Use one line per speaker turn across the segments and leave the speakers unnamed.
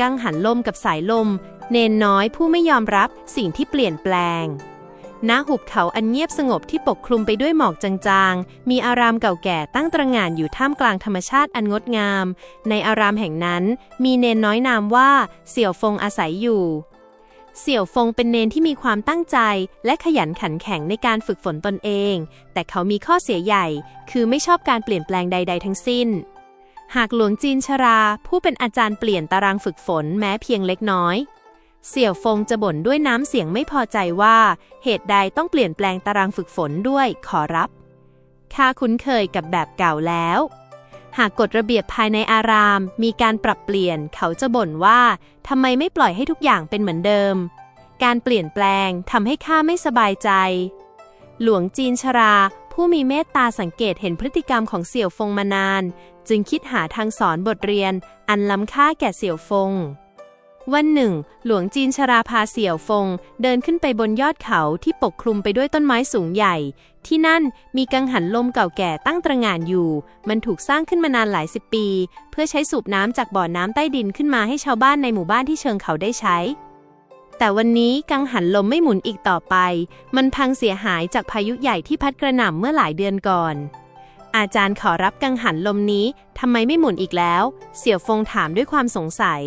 กังหันลมกับสายลม เนนน้อยผู้ไม่ยอมรับสิ่งที่เปลี่ยนแปลงณหุบเขาอันเงียบสงบที่ปกคลุมไปด้วยหมอกจางๆ มีอารามเก่าแก่ตั้งตระหง่านอยู่ท่ามกลางธรรมชาติอันงดงาม ในอารามแห่งนั้นมีเนนน้อยนามว่า เสี่ยวฟงอาศัยอยู่ เสี่ยวฟงเป็นเนนที่มีความตั้งใจและขยันขันแข็งในการฝึกฝนตนเอง แต่เขามีข้อเสียใหญ่ คือไม่ชอบการเปลี่ยนแปลงใด ๆ ทั้งสิ้น หากหลวงจีนชรา ผู้เป็นอาจารย์เปลี่ยนตารางฝึกฝนแม้เพียงเล็กน้อย เสี่ยวฟงจะบ่นด้วยน้ำเสียงไม่พอใจว่า เหตุใดต้องเปลี่ยนแปลงตารางฝึกฝนด้วยขอรับข้าคุ้นเคยกับแบบเก่าแล้ว หากกฎระเบียบภายในอาราม มีการปรับเปลี่ยนเขาจะบ่นว่าทำไมไม่ปล่อยให้ทุกอย่างเป็นเหมือนเดิม การเปลี่ยนแปลงทำให้ข้าไม่สบายใจ หลวงจีนชราผู้มีเมตตาสังเกตเห็นพฤติกรรมของเสี่ยวฟงมานาน จึงคิดหาทางสอนบทเรียน อันล้ำค่าแก่เสี่ยวฟง วันหนึ่ง หลวงจีนชราพาเสี่ยวฟง เดินขึ้นไปบนยอดเขาที่ปกคลุมไปด้วยต้นไม้สูงใหญ่ ที่นั่นมีกังหันลมเก่าแก่ตั้งตระหง่านอยู่ มันถูกสร้างขึ้นมานานหลายสิบปี เพื่อใช้สูบน้ำจากบ่อน้ำใต้ดินขึ้นมาให้ชาวบ้านในหมู่บ้านที่เชิงเขาได้ใช้แต่วันนี้กังหันลมไม่หมุนอีกต่อไป มันพังเสียหายจากพายุใหญ่ที่พัดกระหน่ำเมื่อหลายเดือนก่อน อาจารย์ขอรับกังหันลมนี้ทำไมไม่หมุนอีกแล้ว เสี่ยวฟงถามด้วยความสงสัย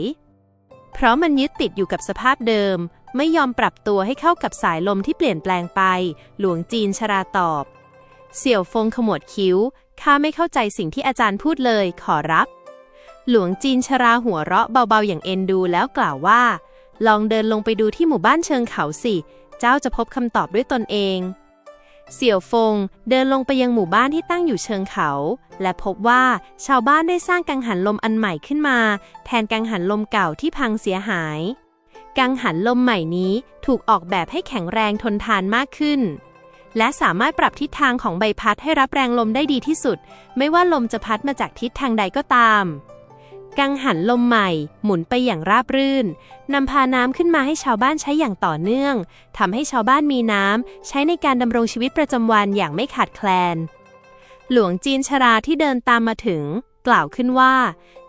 เพราะมันยึดติดอยู่กับสภาพเดิม ไม่ยอมปรับตัวให้เข้ากับสายลมที่เปลี่ยนแปลงไป หลวงจีนชราตอบ เสี่ยวฟงขมวดคิ้ว ข้าไม่เข้าใจสิ่งที่อาจารย์พูดเลยขอรับ หลวงจีนชราหัวเราะเบาๆอย่างเอ็นดูแล้วกล่าวว่า ลองเดินลงไปดูที่หมู่บ้านเชิงเขาสิ เจ้าจะพบคำตอบด้วยตนเอง เสี่ยวฟงเดินลงไปยังหมู่บ้านที่ตั้งอยู่เชิงเขา และพบว่าชาวบ้านได้สร้างกังหันลมอันใหม่ขึ้นมา แทนกังหันลมเก่าที่พังเสียหาย กังหันลมใหม่นี้ถูกออกแบบให้แข็งแรงทนทานมากขึ้น และสามารถปรับทิศทางของใบพัดให้รับแรงลมได้ดีที่สุด ไม่ว่าลมจะพัดมาจากทิศทางใดก็ตาม กังหันลมใหม่ หมุนไปอย่างราบรื่นนำพาน้ำขึ้นมาให้ชาวบ้านใช้อย่างต่อเนื่องทำให้ชาวบ้านมีน้ำใช้ในการดำรงชีวิตประจำวันอย่างไม่ขาดแคลน หลวงจีนชราที่เดินตามมาถึง กล่าวขึ้นว่า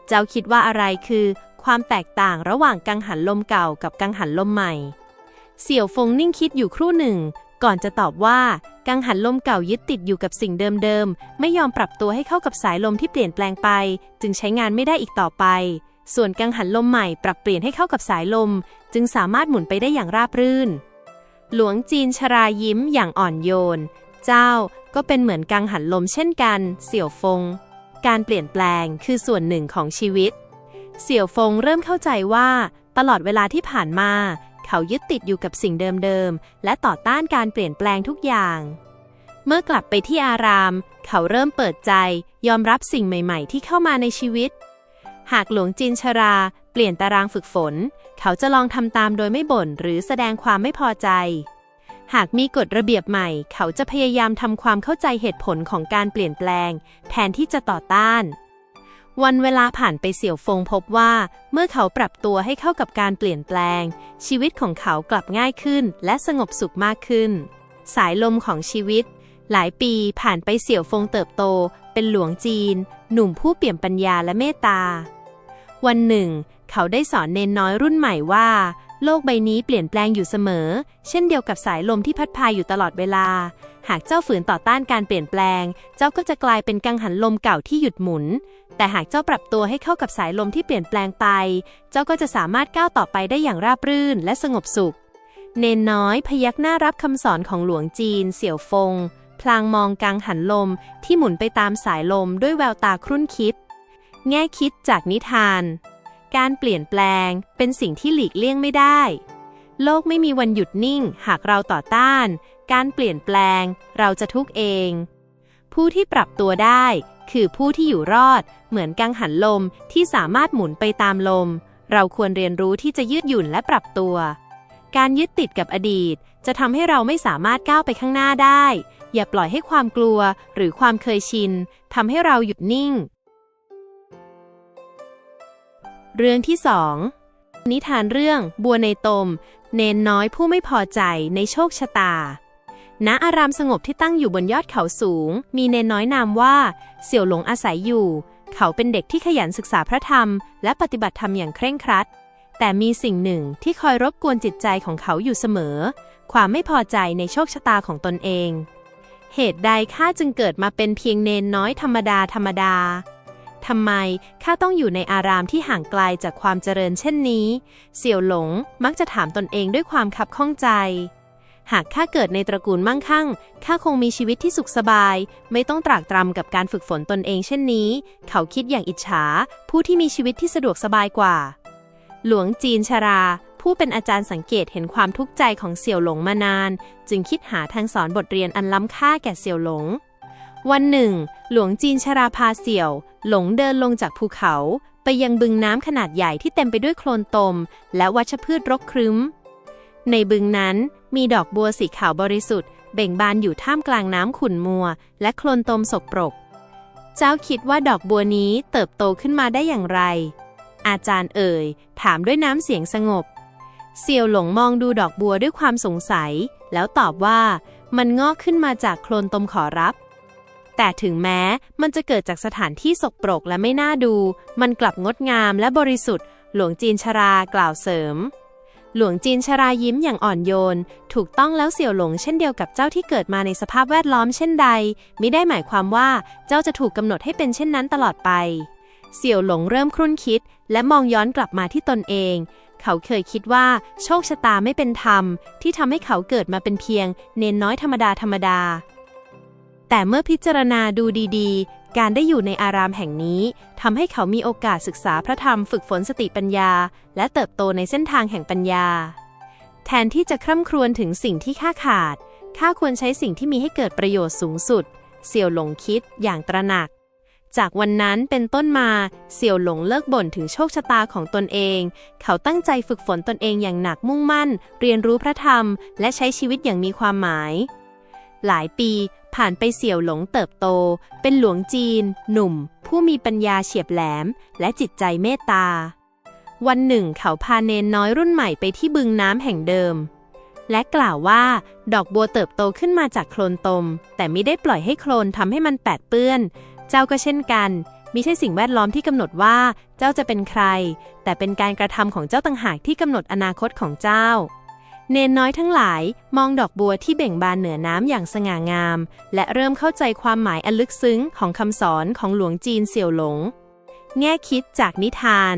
เจ้าคิดว่าอะไรคือ ความแตกต่างระหว่างกังหันลมเก่ากับกังหันลมใหม่ เสี่ยวฟงนิ่งคิดอยู่ครู่หนึ่ง ก่อนจะตอบว่ากังหันลมเก่ายึดติดอยู่กับสิ่งเดิมๆ ไม่ยอมปรับตัวให้เข้ากับสายลมที่เปลี่ยนแปลงไป จึงใช้งานไม่ได้อีกต่อไป ส่วนกังหันลมใหม่ปรับเปลี่ยนให้เข้ากับสายลม จึงสามารถหมุนไปได้อย่างราบรื่น หลวงจีนชรายิ้มอย่างอ่อนโยน เจ้าก็เป็นเหมือนกังหันลมเช่นกัน เสี่ยวฟง การเปลี่ยนแปลงคือส่วนหนึ่งของชีวิต เสี่ยวฟงเริ่มเข้าใจว่า ตลอดเวลาที่ผ่านมา เขายึดติดอยู่กับสิ่งเดิมๆ และต่อต้านการเปลี่ยนแปลงทุกอย่าง เมื่อกลับไปที่อาราม เขาเริ่มเปิดใจ ยอมรับสิ่งใหม่ๆ ที่เข้ามาในชีวิต หากหลวงจีนชรา เปลี่ยนตารางฝึกฝน เขาจะลองทำตามโดยไม่บ่นหรือแสดงความไม่พอใจ หากมีกฎระเบียบใหม่ เขาจะพยายามทำความเข้าใจเหตุผลของการเปลี่ยนแปลง แทนที่จะต่อต้าน วันเวลาผ่านไปเสี่ยวฟงพบว่า เมื่อเขาปรับตัวให้เข้ากับการเปลี่ยนแปลง ชีวิตของเขากลับง่ายขึ้น และสงบสุขมากขึ้น สายลมของชีวิต หลายปีผ่านไปเสี่ยวฟงเติบโต เป็นหลวงจีน หนุ่มผู้เปี่ยมปัญญาและเมตตา วันหนึ่ง เขาได้สอนเนนน้อยรุ่นใหม่ว่า โลกใบนี้เปลี่ยนแปลงอยู่เสมอ เช่นเดียวกับสายลมที่พัดพาอยู่ตลอดเวลา หากเจ้าฝืนต่อต้านการเปลี่ยนแปลง เจ้าก็จะกลายเป็นกังหันลมเก่าที่หยุดหมุน แต่หากเจ้าปรับตัวให้เข้ากับสายลมที่เปลี่ยนแปลงไป เจ้าก็จะสามารถก้าวต่อไปได้อย่างราบรื่นและสงบสุข เนนน้อยพยักหน้ารับคำสอนของหลวงจีน เสี่ยวฟง พลางมองกังหันลมที่หมุนไปตามสายลมด้วยแววตาครุ่นคิด แง่คิดจากนิทาน การเปลี่ยนแปลงเป็นสิ่งที่หลีกเลี่ยงไม่ได้ โลกไม่มีวันหยุดนิ่ง หากเราต่อต้าน การเปลี่ยนแปลง เราจะทุกข์เอง ผู้ที่ปรับตัวได้ คือผู้ที่อยู่รอด เหมือนกังหันลมที่สามารถหมุนไปตามลม เราควรเรียนรู้ที่จะยืดหยุ่นและปรับตัว การยึดติดกับอดีต จะทำให้เราไม่สามารถก้าวไปข้างหน้าได้ อย่าปล่อยให้ความกลัวหรือความเคยชินทำให้เราหยุดนิ่ง เรื่องที่สองนิทานเรื่องบัวในตม เนนน้อยผู้ไม่พอใจในโชคชะตา ณอารามสงบที่ตั้งอยู่บนยอดเขาสูง มีเนนน้อยนามว่า เสี่ยวหลงอาศัยอยู่ เขาเป็นเด็กที่ขยันศึกษาพระธรรม และปฏิบัติธรรมอย่างเคร่งครัด แต่มีสิ่งหนึ่งที่คอยรบกวนจิตใจของเขาอยู่เสมอ ความไม่พอใจในโชคชะตาของตนเอง เหตุใดข้าจึงเกิดมาเป็นเพียงเนนน้อยธรรมดาธรรมดาทำไมข้าต้องอยู่ในอารามที่ห่างไกลจากความเจริญเช่นนี้ เสี่ยวหลงมักจะถามตนเองด้วยความคับข้องใจ หากข้าเกิดในตระกูลมั่งคั่ง ข้าคงมีชีวิตที่สุขสบาย ไม่ต้องตรากตรำกับการฝึกฝนตนเองเช่นนี้ เขาคิดอย่างอิจฉา ผู้ที่มีชีวิตที่สะดวกสบายกว่า หลวงจีนชรา ผู้เป็นอาจารย์สังเกตเห็นความทุกข์ใจของเสี่ยวหลงมานาน จึงคิดหาทางสอนบทเรียนอันล้ำค่าแก่เสี่ยวหลง วันหนึ่ง หลวงจีนชราพาเสี่ยว หลงเดินลงจากภูเขา ไปยังบึงน้ำขนาดใหญ่ที่เต็มไปด้วยโคลนตม และวัชพืชรกครึ้ม ในบึงนั้นมีดอกบัวสีขาวบริสุทธิ์ เบ่งบานอยู่ท่ามกลางน้ำขุ่นมัว และโคลนตมสกปรก เจ้าคิดว่าดอกบัวนี้เติบโตขึ้นมาได้อย่างไร อาจารย์เอ่ย ถามด้วยน้ำเสียงสงบเสี่ยวหลงมองดูดอกบัวด้วยความสงสัย แล้วตอบว่ามันงอกขึ้นมาจากโคลนตมขอรับ แต่ถึงแม้มันจะเกิดจากสถานที่สกปรกและไม่น่าดู มันกลับงดงามและบริสุทธิ์ หลวงจีนชรากล่าวเสริม หลวงจีนชรายิ้มอย่างอ่อนโยน ถูกต้องแล้วเสี่ยวหลงเช่นเดียวกับเจ้าที่เกิดมาในสภาพแวดล้อมเช่นใดมิได้หมายความว่าเจ้าจะถูกกำหนดให้เป็นเช่นนั้นตลอดไป เสี่ยวหลงเริ่มครุ่นคิด และมองย้อนกลับมาที่ตนเอง เขาเคยคิดว่า โชคชะตาไม่เป็นธรรม ที่ทำให้เขาเกิดมาเป็นเพียง เนนน้อยธรรมดาธรรมดาแต่เมื่อพิจารณาดูดีๆ การได้อยู่ในอารามแห่งนี้ทำให้เขามีโอกาสศึกษาพระธรรมฝึกฝนสติปัญญา และเติบโตในเส้นทางแห่งปัญญา แทนที่จะคร่ำครวญถึงสิ่งที่ข้าขาด ข้าควรใช้สิ่งที่มีให้เกิดประโยชน์สูงสุด เสี่ยวหลงคิดอย่างตระหนัก จากวันนั้นเป็นต้นมา เสี่ยวหลงเลิกบ่นถึงโชคชะตาของตนเอง เขาตั้งใจฝึกฝนตนเองอย่างหนักมุ่งมั่น เรียนรู้พระธรรม และใช้ชีวิตอย่างมีความหมาย หลายปีผ่านไปเสี่ยวหลงเติบโต เป็นหลวงจีน หนุ่ม ผู้มีปัญญาเฉียบแหลม และจิตใจเมตตา วันหนึ่งเขาพาเนนน้อยรุ่นใหม่ไปที่บึงน้ำแห่งเดิม และกล่าวว่าดอกบัวเติบโตขึ้นมาจากโคลนตม แต่ไม่ได้ปล่อยให้โคลนทำให้มันแปดเปื้อน เจ้าก็เช่นกันมิใช่สิ่งแวดล้อมที่กำหนดว่าเจ้าจะเป็นใคร แต่เป็นการกระทำของเจ้าต่างหากที่กำหนดอนาคตของเจ้า เนนน้อยทั้งหลายมองดอกบัวที่เบ่งบานเหนือน้ำอย่างสง่างาม และเริ่มเข้าใจความหมายอันลึกซึ้งของคำสอนของหลวงจีนเสี่ยวหลง แง่คิดจากนิทาน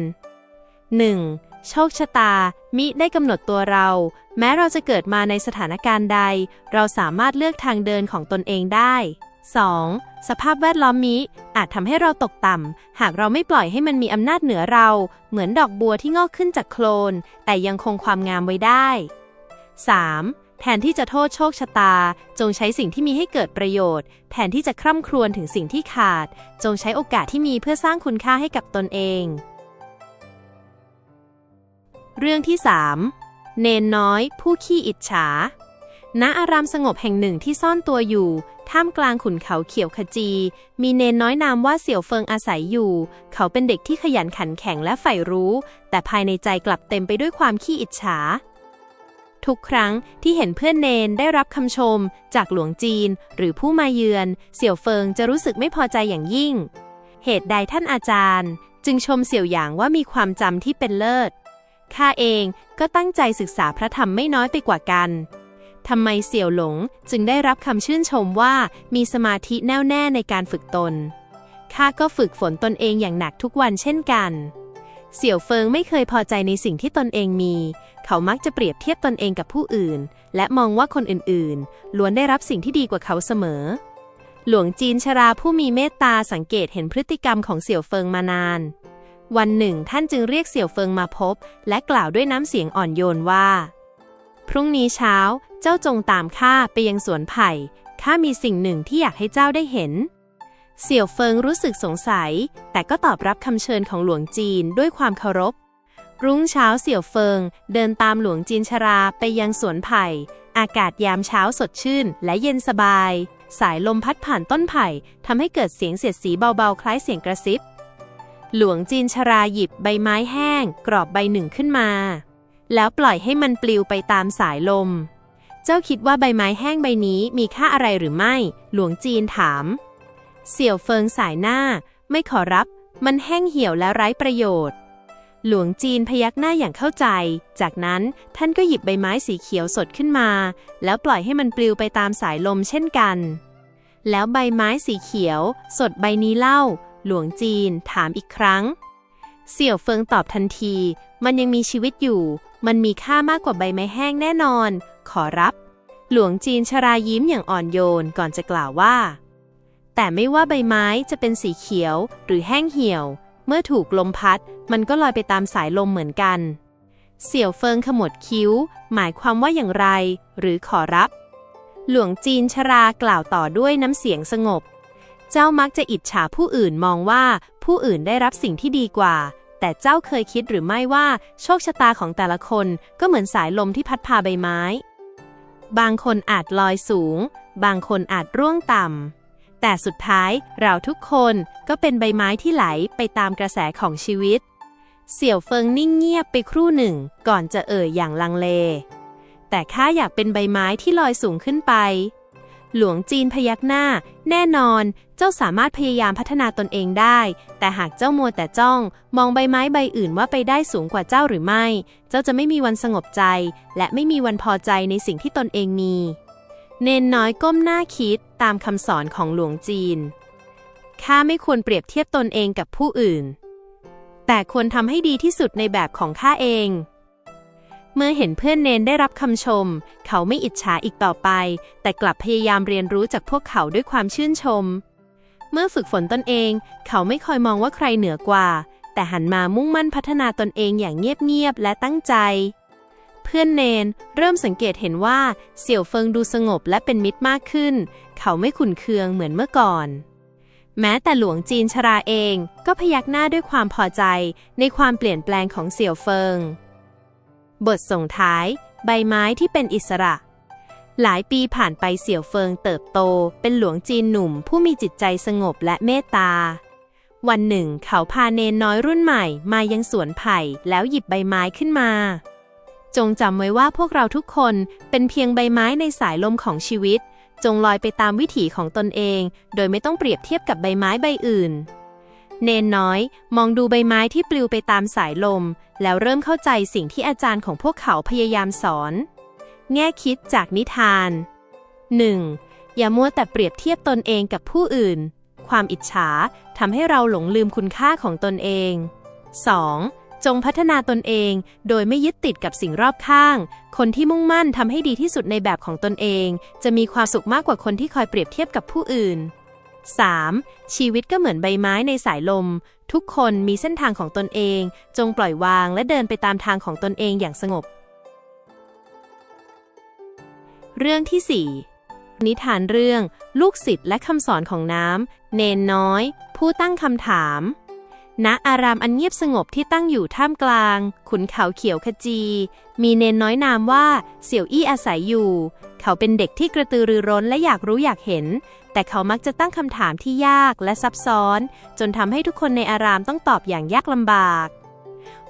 1. โชคชะตา มิได้กำหนดตัวเรา แม้เราจะเกิดมาในสถานการณ์ใด เราสามารถเลือกทางเดินของตนเองได้ 2. สภาพแวดล้อมมิอาจทำให้เราตกต่ำ หากเราไม่ปล่อยให้มันมีอำนาจเหนือเรา เหมือนดอกบัวที่งอกขึ้นจากโคลน แต่ยังคงความงามไว้ได้ 3. แทนที่จะโทษโชคชะตา จงใช้สิ่งที่มีให้เกิดประโยชน์ แทนที่จะคร่ำครวญถึงสิ่งที่ขาด จงใช้โอกาสที่มีเพื่อสร้างคุณค่าให้กับตนเอง เรื่องที่ 3 เนนน้อย ผู้ขี้อิจฉา ณ อารามสงบแห่งหนึ่งที่ซ่อนตัวอยู่ ท่ามกลางขุนเขาเขียวขจี มีเนนน้อยนามว่าเสี่ยวเฟิงอาศัยอยู่ เขาเป็นเด็กที่ขยันขันแข็งและใฝ่รู้ แต่ภายในใจกลับเต็มไปด้วยความขี้อิจฉา ทุกครั้งที่เห็นเพื่อนเนนได้รับคำชม จากหลวงจีน หรือผู้มาเยือน เสี่ยวเฟิงจะรู้สึกไม่พอใจอย่างยิ่ง เหตุใดท่านอาจารย์ จึงชมเสี่ยวหยางว่ามีความจำที่เป็นเลิศข้าเองก็ตั้งใจศึกษาพระธรรมไม่น้อยไปกว่ากันทำไมเสี่ยวหลงจึงได้รับคำชื่นชมว่ามีสมาธิแน่วแน่ในการฝึกตนข้าก็ฝึกฝนตนเองอย่างหนักทุกวันเช่นกัน เสี่ยวเฟิงไม่เคยพอใจในสิ่งที่ตนเองมี เขามักจะเปรียบเทียบตนเองกับผู้อื่น และมองว่าคนอื่นๆ ล้วนได้รับสิ่งที่ดีกว่าเขาเสมอ หลวงจีนชราผู้มีเมตตาสังเกตเห็นพฤติกรรมของเสี่ยวเฟิงมานาน วันหนึ่ง ท่านจึงเรียกเสี่ยวเฟิงมาพบ และกล่าวด้วยน้ำเสียงอ่อนโยนว่า พรุ่งนี้เช้า เจ้าจงตามข้าไปยังสวนไผ่ ข้ามีสิ่งหนึ่งที่อยากให้เจ้าได้เห็น เสี่ยวเฟิงรู้สึกสงสัย แต่ก็ตอบรับคำเชิญของหลวงจีนด้วยความเคารพ รุ่งเช้าเสี่ยวเฟิง เดินตามหลวงจีนชราไปยังสวนไผ่ อากาศยามเช้าสดชื่นและเย็นสบาย สายลมพัดผ่านต้นไผ่ทำให้เกิดเสียงเสียดสีเบาๆ คล้ายเสียงกระซิบ หลวงจีนชราหยิบใบไม้แห้ง กรอบใบหนึ่งขึ้นมา แล้วปล่อยให้มันปลิวไปตามสายลม เจ้าคิดว่าใบไม้แห้งใบนี้มีค่าอะไรหรือไม่ หลวงจีนถาม เสี่ยวเฟิงสายหน้า ไม่ขอรับ มันแห้งเหี่ยวและไร้ประโยชน์ หลวงจีนพยักหน้าอย่างเข้าใจ จากนั้นท่านก็หยิบใบไม้สีเขียวสดขึ้นมา แล้วปล่อยให้มันปลิวไปตามสายลมเช่นกัน แล้วใบไม้สีเขียว สดใบนี้เล่า หลวงจีนถามอีกครั้ง เสี่ยวเฟิงตอบทันที มันยังมีชีวิตอยู่ มันมีค่ามากกว่าใบไม้แห้งแน่นอน ขอรับ หลวงจีนชรายิ้มอย่างอ่อนโยนก่อนจะกล่าวว่า แต่ไม่ว่าใบไม้จะเป็นสีเขียวหรือแห้งเหี่ยว เมื่อถูกลมพัด มันก็ลอยไปตามสายลมเหมือนกัน เสี่ยวเฟิงขมวดคิ้ว หมายความว่าอย่างไร หรือขอรับ หลวงจีนชรากล่าวต่อด้วยน้ำเสียงสงบ เจ้ามักจะอิจฉาผู้อื่นมองว่าผู้อื่นได้รับสิ่งที่ดีกว่า แต่เจ้าเคยคิดหรือไม่ว่าโชคชะตาของแต่ละคนก็เหมือนสายลมที่พัดพาใบไม้ บางคนอาจลอยสูง บางคนอาจร่วงต่ำ แต่สุดท้ายเราทุกคนก็เป็นใบไม้ที่ไหลไปตามกระแสของชีวิต เสี่ยวเฟิงนิ่งเงียบไปครู่หนึ่งก่อนจะเอ่ยอย่างลังเล แต่ข้าอยากเป็นใบไม้ที่ลอยสูงขึ้นไป หลวงจีนพยักหน้า แน่นอน เจ้าสามารถพยายามพัฒนาตนเองได้ แต่หากเจ้ามัวแต่จ้อง มองใบไม้ใบอื่นว่าไปได้สูงกว่าเจ้าหรือไม่ เจ้าจะไม่มีวันสงบใจ และไม่มีวันพอใจในสิ่งที่ตนเองมี เนนน้อยก้มหน้าคิดตามคำสอนของหลวงจีน ข้าไม่ควรเปรียบเทียบตนเองกับผู้อื่น แต่ควรทำให้ดีที่สุดในแบบของข้าเอง เมื่อเห็นเพื่อนเนนได้รับคำชม เขาไม่อิจฉาอีกต่อไป แต่กลับพยายามเรียนรู้จากพวกเขาด้วยความชื่นชม เมื่อฝึกฝนตนเอง เขาไม่คอยมองว่าใครเหนือกว่า แต่หันมามุ่งมั่นพัฒนาตนเองอย่างเงียบๆและตั้งใจ พื่อนเนนเริ่มสังเกตเห็นว่าเสี่ยวเฟิงดูสงบและเป็นมิตรมากขึ้น เขาไม่ขุนเคืองเหมือนเมื่อก่อน แม้แต่หลวงจีนชราเองก็พยักหน้าด้วยความพอใจในความเปลี่ยนแปลงของเสี่ยวเฟิง บทส่งท้าย ใบไม้ที่เป็นอิสระ หลายปีผ่านไปเสี่ยวเฟิงเติบโต เป็นหลวงจีนหนุ่มผู้มีจิตใจสงบและเมตตาวันหนึ่งเขาพาเนนน้อยรุ่นใหม่มายังสวนไผ่แล้วหยิบใบไม้ขึ้นมา จงจำไว้ว่าพวกเราทุกคนเป็นเพียงใบไม้ในสายลมของชีวิต จงลอยไปตามวิถีของตนเอง โดยไม่ต้องเปรียบเทียบกับใบไม้ใบอื่น เนนน้อยมองดูใบไม้ที่ปลิวไปตามสายลม แล้วเริ่มเข้าใจสิ่งที่อาจารย์ของพวกเขาพยายามสอน แง่คิดจากนิทาน 1. อย่ามัวแต่เปรียบเทียบตนเองกับผู้อื่น ความอิจฉาทำให้เราหลงลืมคุณค่าของตนเอง 2. จงพัฒนาตนเอง โดยไม่ยึดติดกับสิ่งรอบข้าง คนที่มุ่งมั่นทำให้ดีที่สุดในแบบของตนเอง จะมีความสุขมากกว่าคนที่คอยเปรียบเทียบกับผู้อื่น 3. ชีวิตก็เหมือนใบไม้ในสายลม ทุกคนมีเส้นทางของตนเอง จงปล่อยวางและเดินไปตามทางของตนเองอย่างสงบ เรื่องที่ 4 นิทานเรื่อง ลูกศิษย์และคำสอนของน้ำ เนนน้อย ผู้ตั้งคำถาม ณอารามอันเงียบสงบที่ตั้งอยู่ท่ามกลาง ขุนเขาเขียวขจี มีเนนน้อยนามว่าเสี่ยวอี้อาศัยอยู่ เขาเป็นเด็กที่กระตือรือร้นและอยากรู้อยากเห็น แต่เขามักจะตั้งคำถามที่ยากและซับซ้อน จนทำให้ทุกคนในอารามต้องตอบอย่างยากลำบาก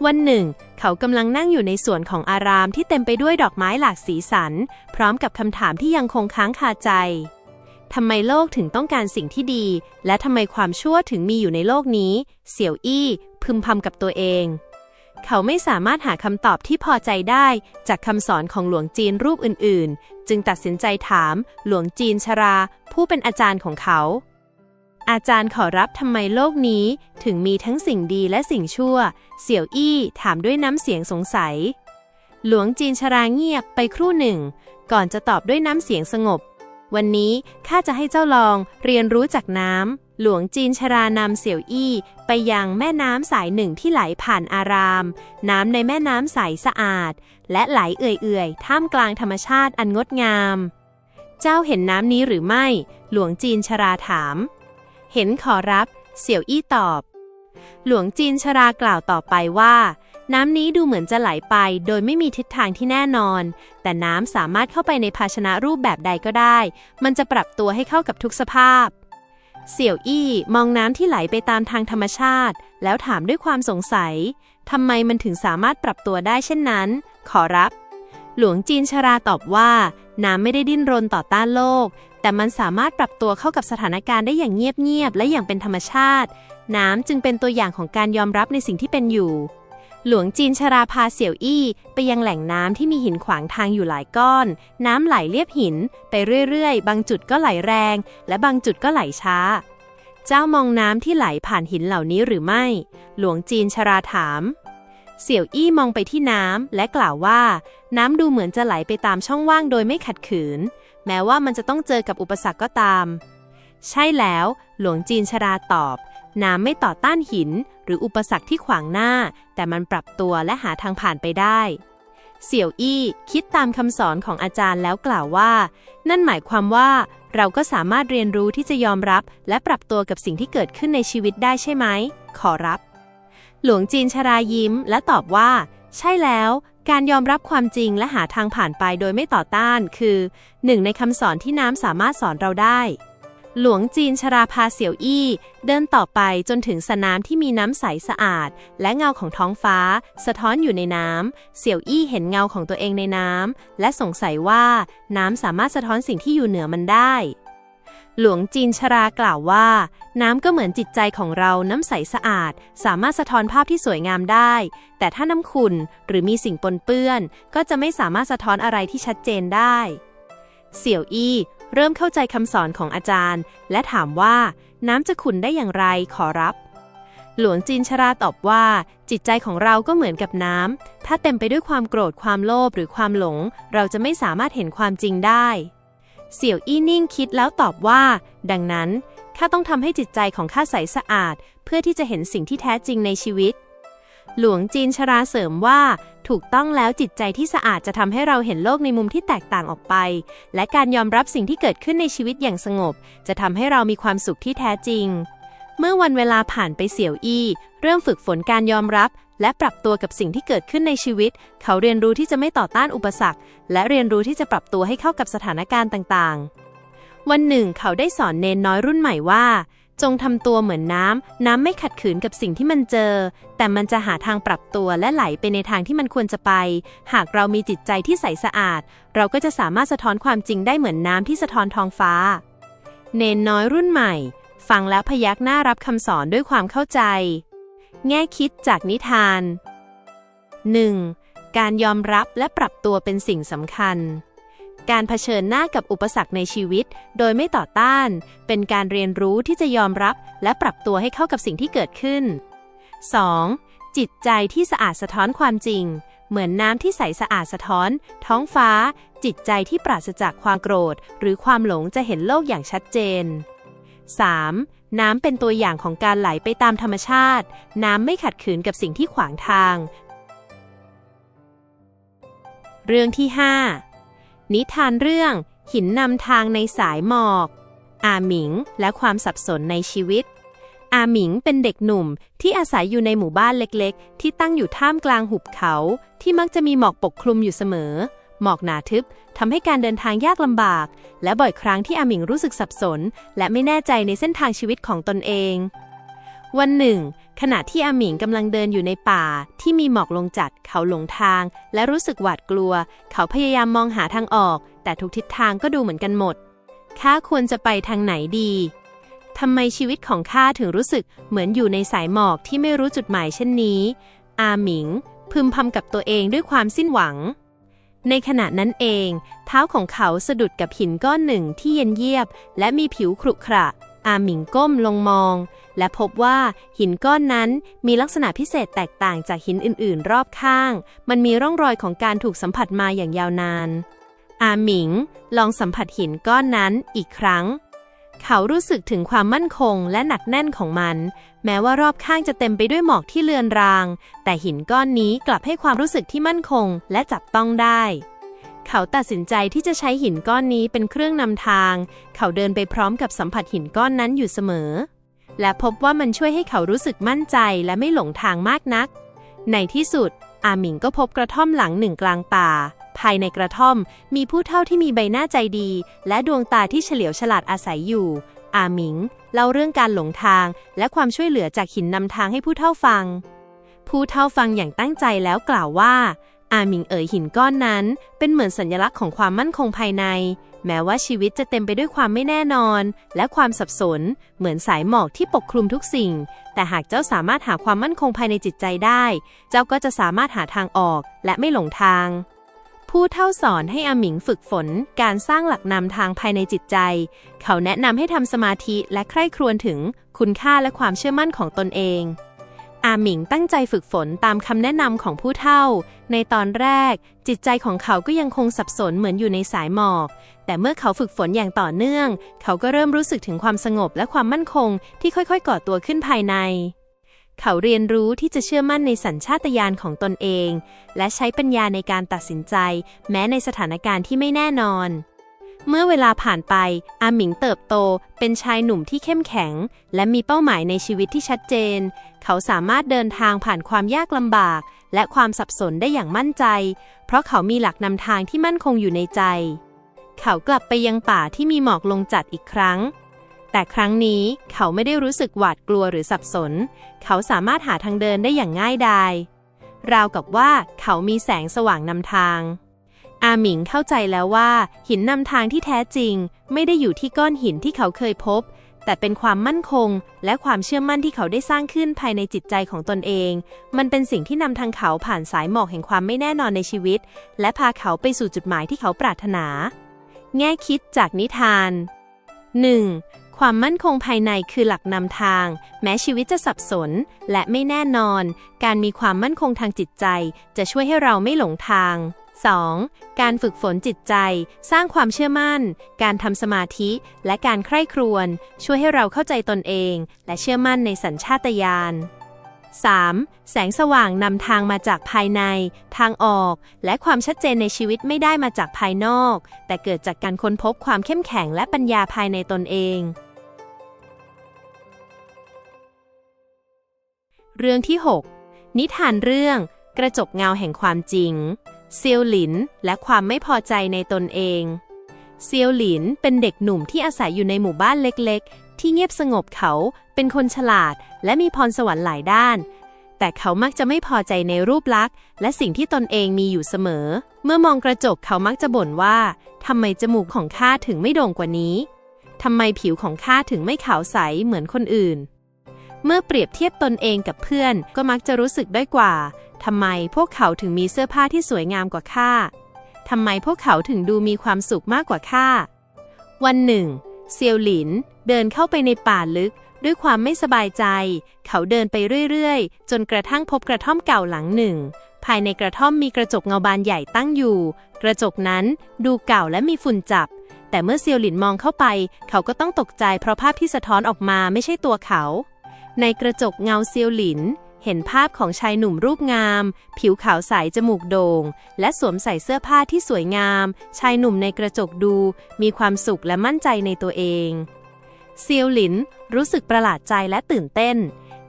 วันหนึ่ง เขากำลังนั่งอยู่ในสวนของอารามที่เต็มไปด้วยดอกไม้หลากสีสัน พร้อมกับคำถามที่ยังคงค้างคาใจ ทำไมโลกถึงต้องการสิ่งที่ดี และทำไมความชั่วถึงมีอยู่ในโลกนี้ เสี่ยวอี้ พึมพำกับตัวเอง เขาไม่สามารถหาคำตอบที่พอใจได้ จากคำสอนของหลวงจีนรูปอื่น ๆ จึงตัดสินใจถาม หลวงจีนชรา ผู้เป็นอาจารย์ของเขา อาจารย์ขอรับทำไมโลกนี้ ถึงมีทั้งสิ่งดีและสิ่งชั่ว เสี่ยวอี้ถามด้วยน้ำเสียงสงสัย หลวงจีนชราเงียบไปครู่หนึ่ง ก่อนจะตอบด้วยน้ำเสียงสงบ วันนี้ข้าจะให้เจ้าลองเรียนรู้จากน้ำ หลวงจีนชรานำเสี่ยวอี้ไปยังแม่น้ำสายหนึ่งที่ไหลผ่านอาราม น้ำในแม่น้ำใสสะอาด และไหลเอื่อยๆ ท่ามกลางธรรมชาติอันงดงาม เจ้าเห็นน้ำนี้หรือไม่ หลวงจีนชราถาม เห็นขอรับ เสี่ยวอี้ตอบ หลวงจีนชรากล่าวต่อไปว่า น้ำนี้ดูเหมือนจะไหลไป โดยไม่มีทิศทางที่แน่นอน แต่น้ำสามารถเข้าไปในภาชนะรูปแบบใดก็ได้ มันจะปรับตัวให้เข้ากับทุกสภาพ เสี่ยวอี้มองน้ำที่ไหลไปตามทางธรรมชาติ แล้วถามด้วยความสงสัย ทำไมมันถึงสามารถปรับตัวได้เช่นนั้น ขอรับ หลวงจีนชราตอบว่า น้ำไม่ได้ดิ้นรนต่อต้านโลก แต่มันสามารถปรับตัวเข้ากับสถานการณ์ได้อย่างเงียบๆและอย่างเป็นธรรมชาติ น้ำจึงเป็นตัวอย่างของการยอมรับในสิ่งที่เป็นอยู่ หลวงจีนชราพาเสี่ยวอี้ ไปยังแหล่งน้ำที่มีหินขวางทางอยู่หลายก้อน น้ำไหลเลียบหิน ไปเรื่อยๆ บางจุดก็ไหลแรง และบางจุดก็ไหลช้า เจ้ามองน้ำที่ไหลผ่านหินเหล่านี้หรือไม่ หลวงจีนชราถาม เสี่ยวอี้มองไปที่น้ำและกล่าวว่า น้ำดูเหมือนจะไหลไปตามช่องว่างโดยไม่ขัดขืน แม้ว่ามันจะต้องเจอกับอุปสรรคก็ตาม ใช่แล้ว หลวงจีนชราตอบ น้ำไม่ต่อต้านหิน หรืออุปสรรคที่ขวางหน้า แต่มันปรับตัวและหาทางผ่านไปได้ เสี่ยวอี้คิดตามคำสอนของอาจารย์แล้วกล่าวว่า นั่นหมายความว่าเราก็สามารถเรียนรู้ที่จะยอมรับ และปรับตัวกับสิ่งที่เกิดขึ้นในชีวิตได้ใช่ไหม ขอรับ หลวงจีนชรายิ้ม และตอบว่า ใช่แล้ว การยอมรับความจริงและหาทางผ่านไปโดยไม่ต่อต้าน คือหนึ่งในคำสอนที่น้ำสามารถสอนเราได้ หลวงจีนชราพาเสี่ยวอี้ เดินต่อไปจนถึงสระน้ำที่มีน้ำใสสะอาด และเงาของท้องฟ้า สะท้อนอยู่ในน้ำ เสี่ยวอี้เห็นเงาของตัวเองในน้ำ และสงสัยว่าน้ำสามารถสะท้อนสิ่งที่อยู่เหนือมันได้ หลวงจีนชรากล่าวว่า น้ำก็เหมือนจิตใจของเราน้ำใสสะอาด สามารถสะท้อนภาพที่สวยงามได้ แต่ถ้าน้ำขุ่นหรือมีสิ่งปนเปื้อน ก็จะไม่สามารถสะท้อนอะไรที่ชัดเจนได้ เสี่ยวอี้ เริ่มเข้าใจคำสอนของอาจารย์ และถามว่า น้ำจะขุ่นได้อย่างไรขอรับ หลวงจีนชราตอบว่า จิตใจของเราก็เหมือนกับน้ำถ้าเต็มไปด้วยความโกรธความโลภหรือความหลง เราจะไม่สามารถเห็นความจริงได้ เสี่ยวอี้นิ่งคิดแล้วตอบว่า ดังนั้นข้าต้องทำให้จิตใจของข้าใสสะอาด เพื่อที่จะเห็นสิ่งที่แท้จริงในชีวิต หลวงจีนชราเสริมว่า ถูกต้องแล้วจิตใจที่สะอาดจะทำให้เราเห็นโลกในมุมที่แตกต่างออกไป และการยอมรับสิ่งที่เกิดขึ้นในชีวิตอย่างสงบ จะทำให้เรามีความสุขที่แท้จริง เมื่อวันเวลาผ่านไปเสี่ยวอี้ เริ่มฝึกฝนการยอมรับ และปรับตัวกับสิ่งที่เกิดขึ้นในชีวิต เขาเรียนรู้ที่จะไม่ต่อต้านอุปสรรค และเรียนรู้ที่จะปรับตัวให้เข้ากับสถานการณ์ต่างๆ วันหนึ่ง เขาได้สอนเนนน้อยรุ่นใหม่ว่า จงทำตัวเหมือนน้ำ น้ำไม่ขัดขืนกับสิ่งที่มันเจอ แต่มันจะหาทางปรับตัวและไหลไปในทางที่มันควรจะไป หากเรามีจิตใจที่ใสสะอาด เราก็จะสามารถสะท้อนความจริงได้เหมือนน้ำที่สะท้อนท้องฟ้า เนนน้อยรุ่นใหม่ ฟังแล้วพยักหน้ารับคำสอนด้วยความเข้าใจ แง่คิดจากนิทาน 1. การยอมรับและปรับตัวเป็นสิ่งสำคัญ การเผชิญหน้ากับอุปสรรคในชีวิต โดยไม่ต่อต้าน เป็นการเรียนรู้ที่จะยอมรับ และปรับตัวให้เข้ากับสิ่งที่เกิดขึ้น 2. จิตใจที่สะอาดสะท้อนความจริง เหมือนน้ำที่ใสสะอาดสะท้อน ท้องฟ้า จิตใจที่ปราศจากความโกรธ หรือความหลงจะเห็นโลกอย่างชัดเจน 3. น้ำเป็นตัวอย่างของการไหลไปตามธรรมชาติ น้ำไม่ขัดขืนกับสิ่งที่ขวางทาง เรื่องที่ 5 นิทานเรื่อง หินนำทางในสายหมอก อาหมิงและความสับสนในชีวิต อาหมิงเป็นเด็กหนุ่มที่อาศัยอยู่ในหมู่บ้านเล็กๆ ที่ตั้งอยู่ท่ามกลางหุบเขา ที่มักจะมีหมอกปกคลุมอยู่เสมอ หมอกหนาทึบทำให้การเดินทางยากลำบาก และบ่อยครั้งที่อาหมิงรู้สึกสับสน และไม่แน่ใจในเส้นทางชีวิตของตนเอง วันหนึ่ง ขณะที่อาหมิงกำลังเดินอยู่ในป่าที่มีหมอกลงจัดเขาหลงทาง และรู้สึกหวาดกลัว เขาพยายามมองหาทางออก แต่ทุกทิศทางก็ดูเหมือนกันหมดข้าควรจะไปทางไหนดีทำไมชีวิตของข้าถึงรู้สึกเหมือนอยู่ในสายหมอกที่ไม่รู้จุดหมายเช่นนี้ อาหมิง พึมพำกับตัวเองด้วยความสิ้นหวัง ในขณะนั้นเอง เท้าของเขาสะดุดกับหินก้อนหนึ่งที่เย็นเยียบ และมีผิวขรุขระ อาหมิงก้มลงมอง และพบว่าหินก้อนนั้นมีลักษณะพิเศษแตกต่างจากหินอื่น ๆ รอบข้าง มันมีร่องรอยของการถูกสัมผัสมาอย่างยาวนาน อาหมิง ลองสัมผัสหินก้อนนั้นอีกครั้ง เขารู้สึกถึงความมั่นคงและหนักแน่นของมัน แม้ว่ารอบข้างจะเต็มไปด้วยหมอกที่เลือนราง แต่หินก้อนนี้กลับให้ความรู้สึกที่มั่นคงและจับต้องได้เขาตัดสินใจที่จะใช้หินก้อนนี้เป็นเครื่องนำทาง เขาเดินไปพร้อมกับสัมผัสหินก้อนนั้นอยู่เสมอ และพบว่ามันช่วยให้เขารู้สึกมั่นใจและไม่หลงทางมากนัก ในที่สุด อาหมิงก็พบกระท่อมหลังหนึ่งกลางป่า ภายในกระท่อมมีผู้เฒ่าที่มีใบหน้าใจดี และดวงตาที่เฉลียวฉลาดอาศัยอยู่ อาหมิงเล่าเรื่องการหลงทาง และความช่วยเหลือจากหินนำทางให้ผู้เฒ่าฟัง ผู้เฒ่าฟังอย่างตั้งใจแล้วกล่าวว่า อาหมิงเอ๋ยหินก้อนนั้น เป็นเหมือนสัญลักษณ์ของความมั่นคงภายใน แม้ว่าชีวิตจะเต็มไปด้วยความไม่แน่นอน และความสับสน เหมือนสายหมอกที่ปกคลุมทุกสิ่ง แต่หากเจ้าสามารถหาความมั่นคงภายในจิตใจได้ เจ้าก็จะสามารถหาทางออกและไม่หลงทาง ผู้เท่าสอนให้อาหมิงฝึกฝน การสร้างหลักนำทางภายในจิตใจ เขาแนะนำให้ทำสมาธิและใคร่ครวญถึง คุณค่าและความเชื่อมั่นของตนเอง อาหมิงตั้งใจฝึกฝนตามคำแนะนำของผู้เฒ่า ในตอนแรก จิตใจของเขาก็ยังคงสับสนเหมือนอยู่ในสายหมอก แต่เมื่อเขาฝึกฝนอย่างต่อเนื่อง เขาก็เริ่มรู้สึกถึงความสงบและความมั่นคงที่ค่อยๆ ก่อตัวขึ้นภายใน เขาเรียนรู้ที่จะเชื่อมั่นในสัญชาตญาณของตนเอง และใช้ปัญญาในการตัดสินใจ แม้ในสถานการณ์ที่ไม่แน่นอน เมื่อเวลาผ่านไป อาหมิงเติบโตเป็นชายหนุ่มที่เข้มแข็ง และมีเป้าหมายในชีวิตที่ชัดเจน เขาสามารถเดินทางผ่านความยากลำบาก และความสับสนได้อย่างมั่นใจ เพราะเขามีหลักนำทางที่มั่นคงอยู่ในใจ เขากลับไปยังป่าที่มีหมอกลงจัดอีกครั้ง แต่ครั้งนี้เขาไม่ได้รู้สึกหวาดกลัวหรือสับสน เขาสามารถหาทางเดินได้อย่างง่ายดาย ราวกับว่าเขามีแสงสว่างนำทาง อาหมิงเข้าใจแล้วว่า หินนำทางที่แท้จริง ไม่ได้อยู่ที่ก้อนหินที่เขาเคยพบ แต่เป็นความมั่นคง และความเชื่อมั่นที่เขาได้สร้างขึ้นภายในจิตใจของตนเอง มันเป็นสิ่งที่นำทางเขาผ่านสายหมอกแห่งความไม่แน่นอนในชีวิต และพาเขาไปสู่จุดหมายที่เขาปรารถนา แง่คิดจากนิทาน 1. ความมั่นคงภายในคือหลักนำทาง แม้ชีวิตจะสับสน และไม่แน่นอน การมีความมั่นคงทางจิตใจ จะช่วยให้เราไม่หลงทาง 2. การฝึกฝนจิตใจ สร้างความเชื่อมั่น การทำสมาธิ และการใคร่ครวญช่วยให้เราเข้าใจตนเอง และเชื่อมั่นในสัญชาตญาณ 3. แสงสว่างนำทางมาจากภายใน ทางออก และความชัดเจนในชีวิตไม่ได้มาจากภายนอก แต่เกิดจากการค้นพบความเข้มแข็งและปัญญาภายในตนเอง เรื่องที่ 6 นิทานเรื่อง กระจกเงาแห่งความจริง เซียวหลินและความไม่พอใจในตนเอง เซียวหลินเป็นเด็กหนุ่มที่อาศัยอยู่ในหมู่บ้านเล็กๆ ที่เงียบสงบเขาเป็นคนฉลาด และมีพรสวรรค์หลายด้าน แต่เขามักจะไม่พอใจในรูปลักษณ์ และสิ่งที่ตนเองมีอยู่เสมอ เมื่อมองกระจกเขามักจะบ่นว่าทำไมจมูกของข้าถึงไม่โด่งกว่านี้ทำไมผิวของข้าถึงไม่ขาวใสเหมือนคนอื่น เมื่อเปรียบเทียบตนเองกับเพื่อน ก็มักจะรู้สึกด้อยกว่า ทำไมพวกเขาถึงมีเสื้อผ้าที่สวยงามกว่าข้าทำไมพวกเขาถึงดูมีความสุขมากกว่าข้า วันหนึ่ง เซียวหลิน เดินเข้าไปในป่าลึก ด้วยความไม่สบายใจ เขาเดินไปเรื่อยๆ จนกระทั่งพบกระท่อมเก่าหลังหนึ่ง ภายในกระท่อมมีกระจกเงาบานใหญ่ตั้งอยู่ กระจกนั้นดูเก่าและมีฝุ่นจับ แต่เมื่อเซียวหลินมองเข้าไป เขาก็ต้องตกใจเพราะภาพที่สะท้อนออกมาไม่ใช่ตัวเขา ในกระจกเงาเซียวหลิน เห็นภาพของชายหนุ่มรูปงาม ผิวขาวใสจมูกโดง่ง และสวมใส่เสื้อผ้าที่สวยงาม ชายหนุ่มในกระจกดู มีความสุขและมั่นใจในตัวเอง เซียวหลินรู้สึกประหลาดใจและตื่นเต้น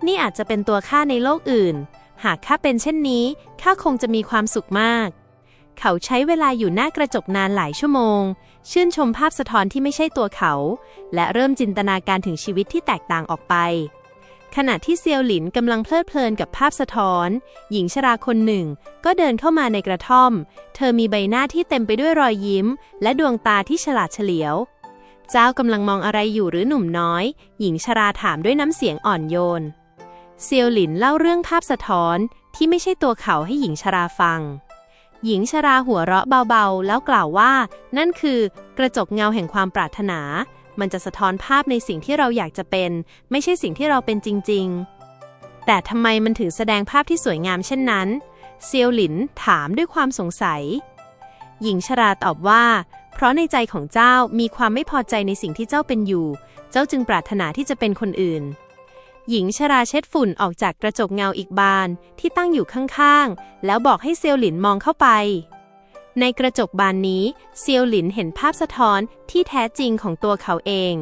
นี่อาจจะเป็นตัวข้าในโลกอื่น หากข้าเป็นเช่นนี้ข้าคงจะมีความสุขมากเขาใช้เวลาอยู่หน้ากระจกนานหลายชั่วโมง ชื่นชมภาพสะท้อนที่ไม่ใช่ตัวเขา และเริ่มจินตนาการถึงชีวิตที่แตกต่างออกไป ขณะที่เซียวหลินกำลังเพลิดเพลินกับภาพสะท้อน หญิงชราคนหนึ่ง ก็เดินเข้ามาในกระท่อม เธอมีใบหน้าที่เต็มไปด้วยรอยยิ้ม และดวงตาที่ฉลาดเฉลียว เจ้ากำลังมองอะไรอยู่หรือหนุ่มน้อย หญิงชราถามด้วยน้ำเสียงอ่อนโยน เซียวหลินเล่าเรื่องภาพสะท้อนที่ไม่ใช่ตัวเขาให้หญิงชราฟัง หญิงชราหัวเราะเบาๆ แล้วกล่าวว่า นั่นคือกระจกเงาแห่งความปรารถนา มันจะสะท้อนภาพในสิ่งที่เราอยากจะเป็น ไม่ใช่สิ่งที่เราเป็นจริง ๆ แต่ทำไมมันถึงแสดงภาพที่สวยงามเช่นนั้น เซียวหลินถามด้วยความสงสัย หญิงชราตอบว่า เพราะในใจของเจ้ามีความไม่พอใจในสิ่งที่เจ้าเป็นอยู่ เจ้าจึงปรารถนาที่จะเป็นคนอื่น หญิงชราเช็ดฝุ่นออกจากกระจกเงาอีกบานที่ตั้งอยู่ข้างๆ แล้วบอกให้เซียวหลินมองเข้าไป ในกระจกบานนี้ เซียวหลินเห็นภาพสะท้อนที่แท้จริงของตัวเขาเอง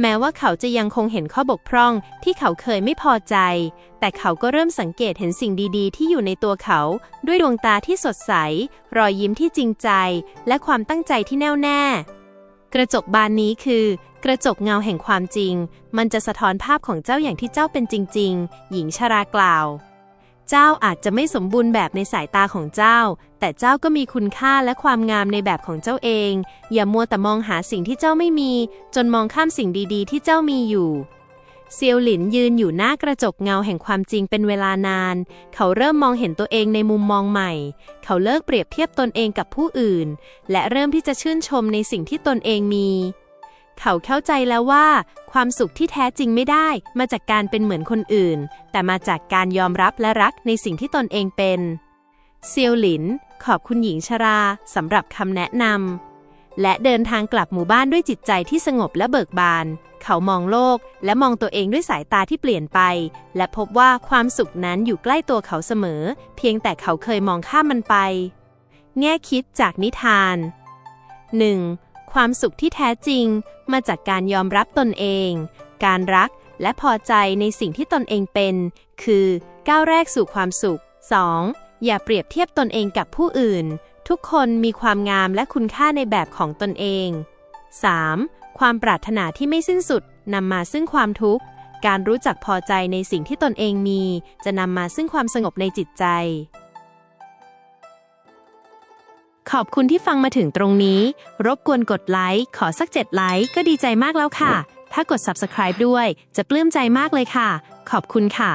แม้ว่าเขาจะยังคงเห็นข้อบกพร่องที่เขาเคยไม่พอใจ แต่เขาก็เริ่มสังเกตเห็นสิ่งดีๆ ที่อยู่ในตัวเขา ด้วยดวงตาที่สดใส รอยยิ้มที่จริงใจ และความตั้งใจที่แน่วแน่ กระจกบานนี้คือ กระจกเงาแห่งความจริง มันจะสะท้อนภาพของเจ้าอย่างที่เจ้าเป็นจริง ๆ หญิงชรากล่าว เจ้าอาจจะไม่สมบูรณ์แบบในสายตาของเจ้า แต่เจ้าก็มีคุณค่าและความงามในแบบของเจ้าเอง อย่ามัวแต่มองหาสิ่งที่เจ้าไม่มี จนมองข้ามสิ่งดีๆ ที่เจ้ามีอยู่เซียวหลินยืนอยู่หน้ากระจกเงาแห่งความจริงเป็นเวลานาน เขาเริ่มมองเห็นตัวเองในมุมมองใหม่ เขาเลิกเปรียบเทียบตนเองกับผู้อื่น และเริ่มที่จะชื่นชมในสิ่งที่ตนเองมี เขาเข้าใจแล้วว่า ความสุขที่แท้จริงไม่ได้ มาจากการเป็นเหมือนคนอื่น แต่มาจากการยอมรับและรักในสิ่งที่ตนเองเป็น เซียวหลิน ขอบคุณหญิงชราสำหรับคำแนะนำและเดินทางกลับหมู่บ้านด้วยจิตใจที่สงบและเบิกบาน เขามองโลกและมองตัวเองด้วยสายตาที่เปลี่ยนไป และพบว่าความสุขนั้นอยู่ใกล้ตัวเขาเสมอ เพียงแต่เขาเคยมองข้ามมันไป แง่คิดจากนิทาน 1. ความสุขที่แท้จริง มาจากการยอมรับตนเอง การรักและพอใจในสิ่งที่ตนเองเป็น คือก้าวแรกสู่ความสุข 2. อย่าเปรียบเทียบตนเองกับผู้อื่น ทุกคนมีความงามและคุณค่าในแบบของตนเอง 3. ความปรารถนาที่ไม่สิ้นสุดนำมาซึ่งความทุกข์ การรู้จักพอใจในสิ่งที่ตนเองมี จะนำมาซึ่งความสงบในจิตใจ ขอบคุณที่ฟังมาถึงตรงนี้ รบกวนกดไลค์ ขอสัก7ไลค์ก็ดีใจมากแล้วค่ะ ถ้ากด subscribe ด้วย จะปลื้มใจมากเลยค่ะ ขอบคุณค่ะ